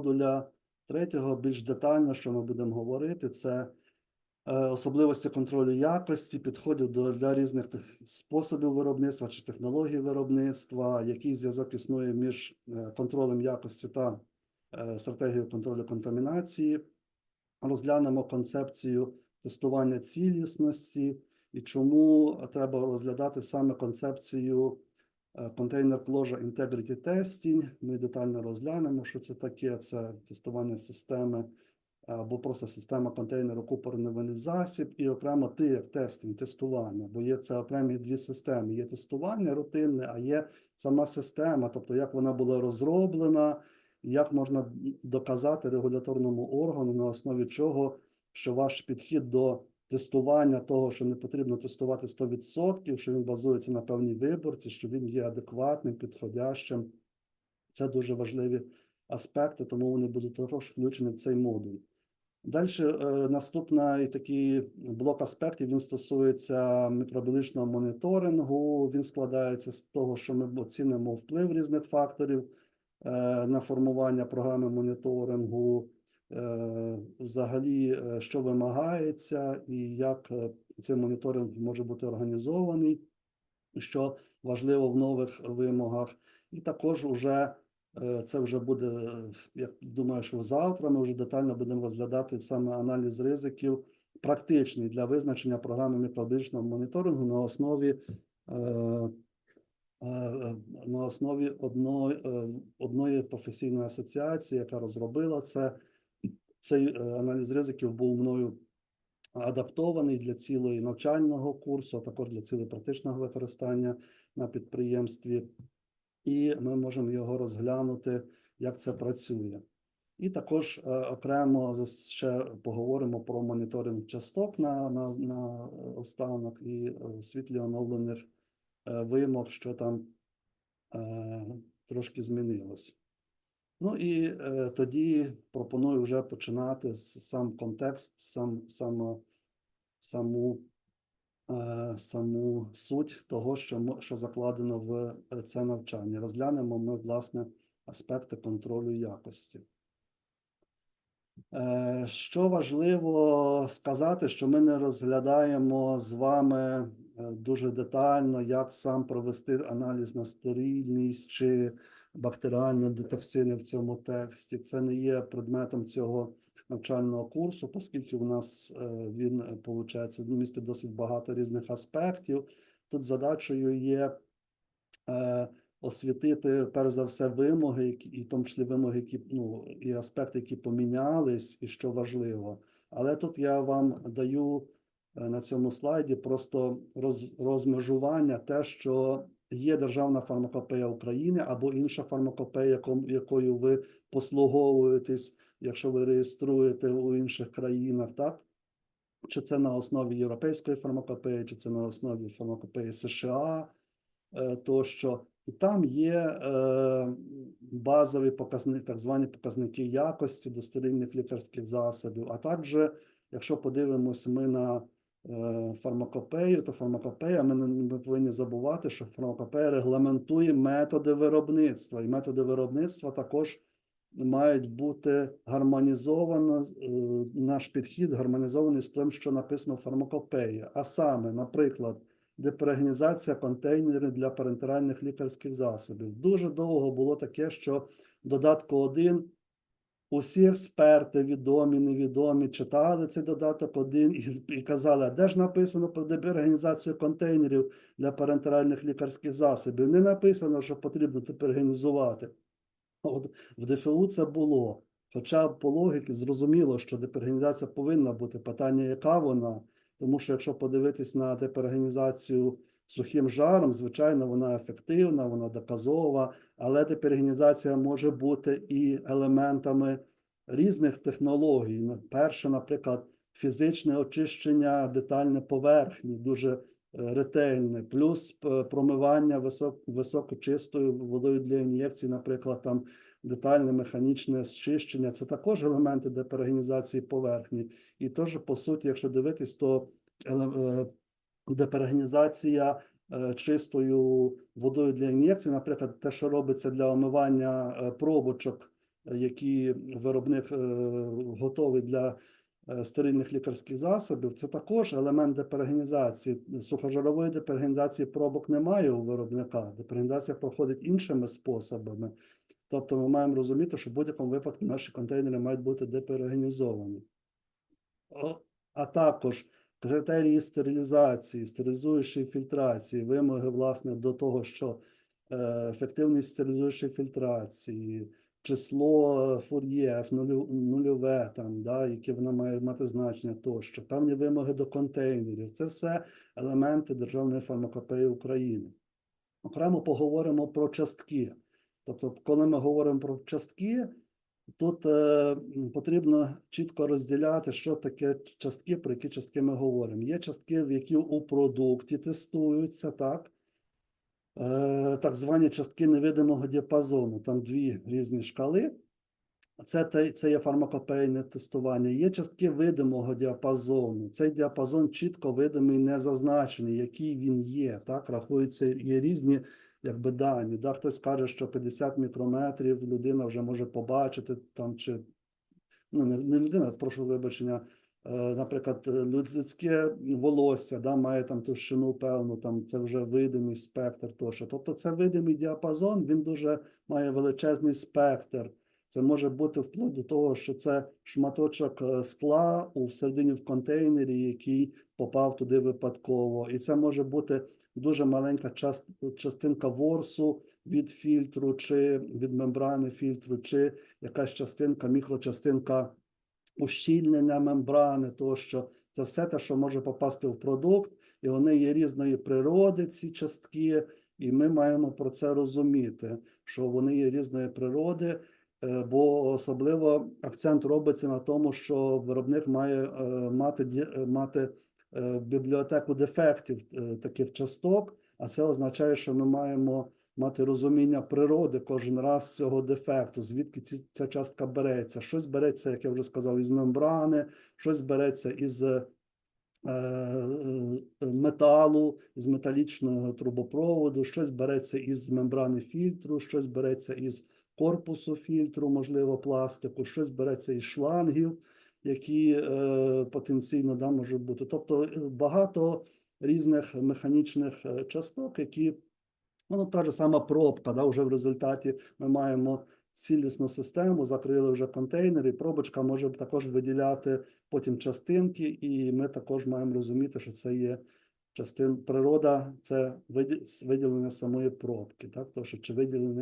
модуля третього більш детально, що ми будемо говорити, це е, особливості контролю якості, підходів до для різних способів виробництва чи технологій виробництва, який зв'язок існує між е, контролем якості та е, стратегією контролю контамінації. Розглянемо концепцію тестування цілісності і чому треба розглядати саме концепцію е, Container Closure Integrity Testing. Ми детально розглянемо, що це таке. Це тестування системи або просто система контейнеру куперневий засіб, і окремо як тестинг, тестування, бо є це окремі дві системи. Є тестування рутинне, а є сама система, тобто як вона була розроблена, як можна доказати регуляторному органу на основі чого, що ваш підхід до тестування того, що не потрібно тестувати 100%, що він базується на певній виборці, що він є адекватним, підходящим. Це дуже важливі аспекти, тому вони будуть також включені в цей модуль. Далі наступний такий блок аспектів він стосується мікробіологічного моніторингу. Він складається з того, що ми оцінимо вплив різних факторів е, на формування програми моніторингу, е, взагалі, е, що вимагається, і як е, цей моніторинг може бути організований, що важливо в нових вимогах, і також уже Е, Це вже буде, е, я думаю, що завтра ми вже детально будемо розглядати саме аналіз ризиків, практичний для визначення програми мікробіологічного моніторингу на основі е, е, на основі одної, е, одної професійної асоціації, яка розробила це. Цей е, аналіз ризиків був мною адаптований для цілої навчального курсу, а також для цілей практичного використання на підприємстві і ми можемо його розглянути, як це працює. І також е, окремо ще поговоримо про моніторинг часток на, на, на останок і е, у світлі оновлених е, вимог, що там е, трошки змінилось. Ну і е, тоді пропоную вже починати сам контекст, сам, само, саму е, саму суть того, що, що закладено в е, це навчання. Розглянемо ми, власне, аспекти контролю якості. Е, Що важливо сказати, що ми не розглядаємо з вами е, дуже детально, як сам провести аналіз на стерильність чи бактеріальні детоксини в цьому тексті. Це не є предметом цього навчального курсу, оскільки у нас е, він виходить, містить досить багато різних аспектів. Тут задачею є е, освітити перш за все вимоги, і в тому числі вимоги, які ну і аспекти, які помінялись, і що важливо. Але тут я вам даю е, на цьому слайді просто роз, розмежування, те, що є державна фармакопея України або інша фармакопея, якою ви послуговуєтесь, якщо ви реєструєте у інших країнах, так? Чи це на основі європейської фармакопеї, чи це на основі фармакопеї США, е, тощо. І там є е, базові показники, так звані показники якості достовірних лікарських засобів. А також, якщо подивимось ми на фармакопею, то фармакопея, ми не повинні забувати, що фармакопея регламентує методи виробництва, і методи виробництва також мають бути гармонізовано, е, наш підхід гармонізований з тим, що написано в фармакопеї. А саме, наприклад, депрегнізація контейнерів для парентеральних лікарських засобів. Дуже довго було таке, що додатку 1 усі експерти, відомі, невідомі, читали цей додаток 1 і, і казали, де ж написано про депергенізацію контейнерів для парентеральних лікарських засобів. Не написано, що потрібно депергенізувати. От в ДФУ це було. Хоча по логіки зрозуміло, що депергенізація повинна бути. Питання, яка вона, тому що якщо подивитись на депергенізацію сухим жаром, звичайно, вона ефективна, вона доказова, але депергенізація може бути і елементами різних технологій. Перше, наприклад, фізичне очищення детальне поверхні, дуже е, ретельне, плюс е, промивання висок, високочистою водою для ін'єкцій, наприклад, там детальне механічне зчищення. Це також елементи депергенізації поверхні. І теж, по суті, якщо дивитись, то еле- е, чистою водою для ін'єкцій, наприклад, те, що робиться для омивання е, пробочок е, які виробник готовий для стерильних лікарських засобів, це також елемент депергенізації. Сухожирової депергенізації пробок немає у виробника. Депергенізація проходить іншими способами. Тобто ми маємо розуміти, що в будь-якому випадку наші контейнери мають бути депергенізовані. А також критерії стерилізації, стерилізуючої фільтрації, вимоги, власне, до того, що е, ефективність стерилізуючої фільтрації, число фур'є, нульове, там, да, яке вона має мати значення тощо, певні вимоги до контейнерів. Це все елементи державної фармакопеї України. Окремо поговоримо про частки. Тобто, коли ми говоримо про частки, тут е, потрібно чітко розділяти, що таке частки, про які частки ми говоримо. Є частки, які у продукті тестуються, так? Е, так звані частки невидимого діапазону. Там дві різні шкали. Це, це є фармакопейне тестування. Є частки видимого діапазону. Цей діапазон чітко видимий, не зазначений, який він є. Так, рахується, є різні якби дані. Да? Хтось каже, що 50 мікрометрів людина вже може побачити там чи ну не, не людина, прошу вибачення. е, Наприклад, людське волосся да, має там товщину певну, там це вже видимий спектр тощо. Тобто це видимий діапазон, він дуже має величезний спектр. Це може бути вплоть до того, що це шматочок е, скла у всередині в контейнері, який попав туди випадково. І це може бути дуже маленька част- частинка ворсу від фільтру, чи від мембрани фільтру, чи якась частинка, мікрочастинка ущільнення мембрани, тощо. Це все те, що може попасти в продукт, і вони є різної природи, ці частки, і ми маємо про це розуміти, що вони є різної природи, бо особливо акцент робиться на тому, що виробник має е, мати, е, мати е, бібліотеку дефектів е, таких часток, а це означає, що ми маємо мати розуміння природи кожен раз цього дефекту, звідки ця частка береться. Щось береться, як я вже сказав, із мембрани, щось береться із е, е, металу, з металічного трубопроводу, щось береться із мембрани фільтру, щось береться із корпусу фільтру, можливо, пластику, щось береться із шлангів, які е, потенційно да, можуть бути. Тобто е, багато різних механічних е, часток, які Ну, та ж сама пробка, да, вже в результаті ми маємо цілісну систему, закрили вже контейнер, і пробочка може також виділяти потім частинки, і ми також маємо розуміти, що це є частин природа, це виділення самої пробки, так, тому що чи виділення